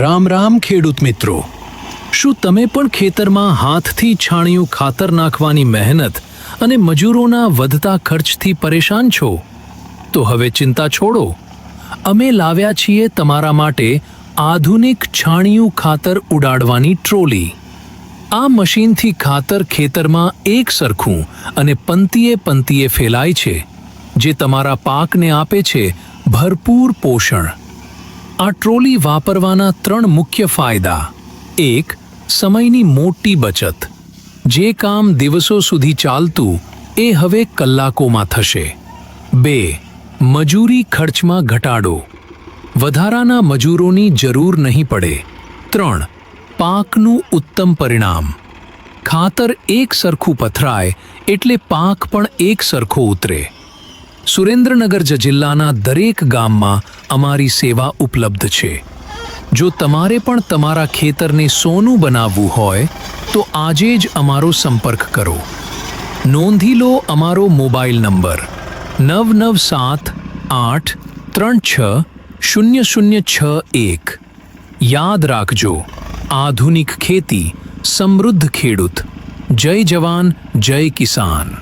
રામ રામ ખેડૂત મિત્રો. શું તમે પણ ખેતરમાં હાથથી છાણિયું ખાતર નાખવાની મહેનત અને મજૂરોના વધતા ખર્ચથી પરેશાન છો? તો હવે ચિંતા છોડો. અમે લાવ્યા છીએ તમારા માટે આધુનિક છાણિયું ખાતર ઉડાડવાની ટ્રોલી. આ મશીનથી ખાતર ખેતરમાં એક સરખું અને પંક્તિએ પંક્તિએ ફેલાય છે, જે તમારા પાકને આપે છે ભરપૂર પોષણ. આ ટ્રોલી વાપરવાના ત્રણ મુખ્ય ફાયદા. એક, સમયની મોટી બચત. જે કામ દિવસો સુધી ચાલતું, એ હવે કલાકોમાં થશે. બે, મજૂરી ખર્ચમાં ઘટાડો. વધારાના મજૂરોની જરૂર નહીં પડે. ત્રણ, પાકનું ઉત્તમ પરિણામ. ખાતર એક સરખું પથરાય, એટલે પાક પણ એક સરખો ઉતરે. સુરેન્દ્રનગર જ જિલ્લાના દરેક ગામમાં અમારી સેવા ઉપલબ્ધ છે. જો તમારે પણ તમારા ખેતરને સોનું બનાવવું હોય, તો આજે જ અમારો સંપર્ક કરો. નોંધી લો અમારો મોબાઈલ નંબર નવ નવ સાત આઠ ત્રણ છ શૂન્ય શૂન્ય છ એક. યાદ રાખજો, આધુનિક ખેતી સમૃદ્ધ ખેડૂત. જય જવાન, જય કિસાન.